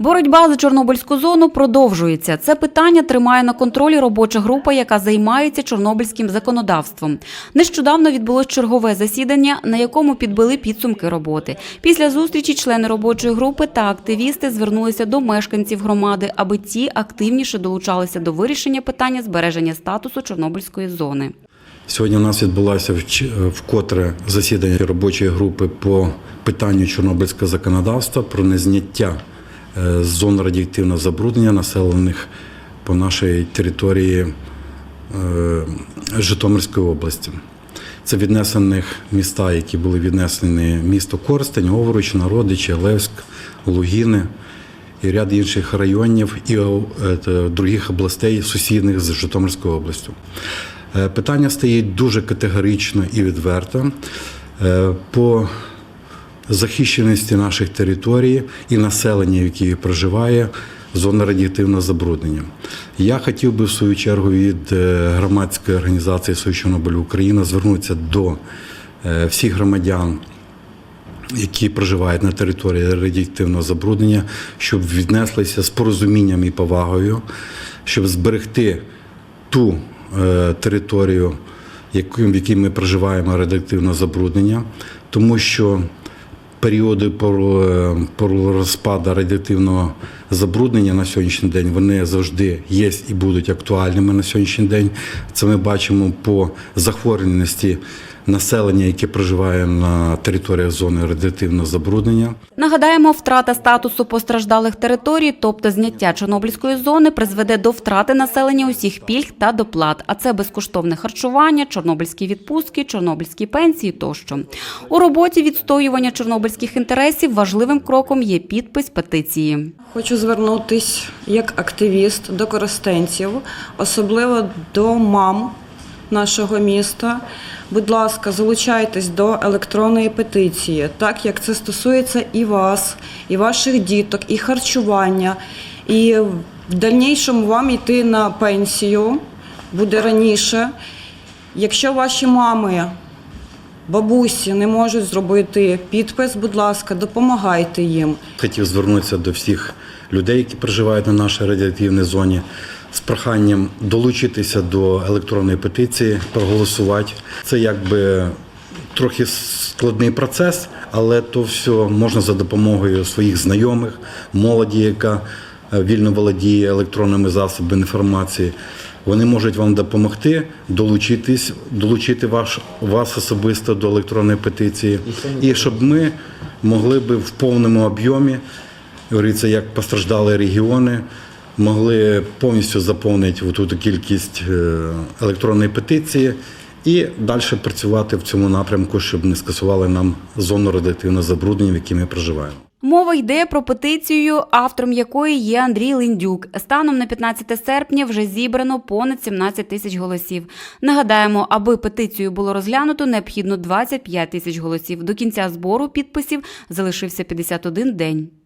Боротьба за Чорнобильську зону продовжується. Це питання тримає на контролі робоча група, яка займається чорнобильським законодавством. Нещодавно відбулось чергове засідання, на якому підбили підсумки роботи. Після зустрічі члени робочої групи та активісти звернулися до мешканців громади, аби ті активніше долучалися до вирішення питання збереження статусу Чорнобильської зони. Сьогодні у нас відбулося вч- вкотре засідання робочої групи по питанню чорнобильського законодавства про незняття е, з зон радіоактивного забруднення населених по нашій території е, Житомирської області. Це віднесених міста, які були віднесені місто Корстень, Овруч, Народичі, Левськ, Лугіни і ряд інших районів і е, других областей, сусідних з Житомирською областю. Е, Питання стоїть дуже категорично і відверто е, по захищеності наших територій і населення, яке проживає зона радіоактивного забруднення. Я хотів би в свою чергу від е, громадської організації «Союз Чорнобиль Україна звернутися до е, всіх громадян які проживають на території радіоактивного забруднення, щоб віднеслися з порозумінням і повагою, щоб зберегти ту е, територію, в якій ми проживаємо радіоактивного забруднення, тому що періоди е, розпаду радіоактивного забруднення на сьогоднішній день вони завжди є і будуть актуальними на сьогоднішній день. Це ми бачимо по захворюваності населення, яке проживає на територіях зони радіоактивного забруднення. Нагадаємо, втрата статусу постраждалих територій, тобто зняття Чорнобильської зони, призведе до втрати населення усіх пільг та доплат. А це безкоштовне харчування, чорнобильські відпустки, чорнобильські пенсії тощо. У роботі відстоювання чорнобильських інтересів важливим кроком є підпис петиції. Хочу звернутись як активіст до користенців, особливо до мам нашого міста. Будь ласка, залучайтесь до електронної петиції, так як це стосується і вас, і ваших діток, і харчування. І в дальнішому вам йти на пенсію буде раніше. Якщо ваші мами бабусі не можуть зробити підпис, будь ласка, допомагайте їм. Хотів звернутися до всіх людей, які проживають на нашій радіоактивній зоні, з проханням долучитися до електронної петиції, проголосувати. Це якби трохи складний процес, але то все можна за допомогою своїх знайомих, молоді, яка е, вільно володіє електронними засобами інформації. Вони можуть вам допомогти долучитись, долучити ваш, вас особисто до електронної петиції, і щоб ми могли би в повному об'ємі, говориться, як постраждали регіони, могли повністю заповнити ту кількість е, електронної петиції і далі працювати в цьому напрямку, щоб не скасували нам зону радіоактивного забруднення, в якій ми проживаємо. Мова йде про петицію, автором якої є Андрій Линдюк. Станом на 15 серпня вже зібрано понад 17 тисяч голосів. Нагадаємо, аби петицію було розглянуто, необхідно 25 тисяч голосів. До кінця збору підписів залишився 51 день.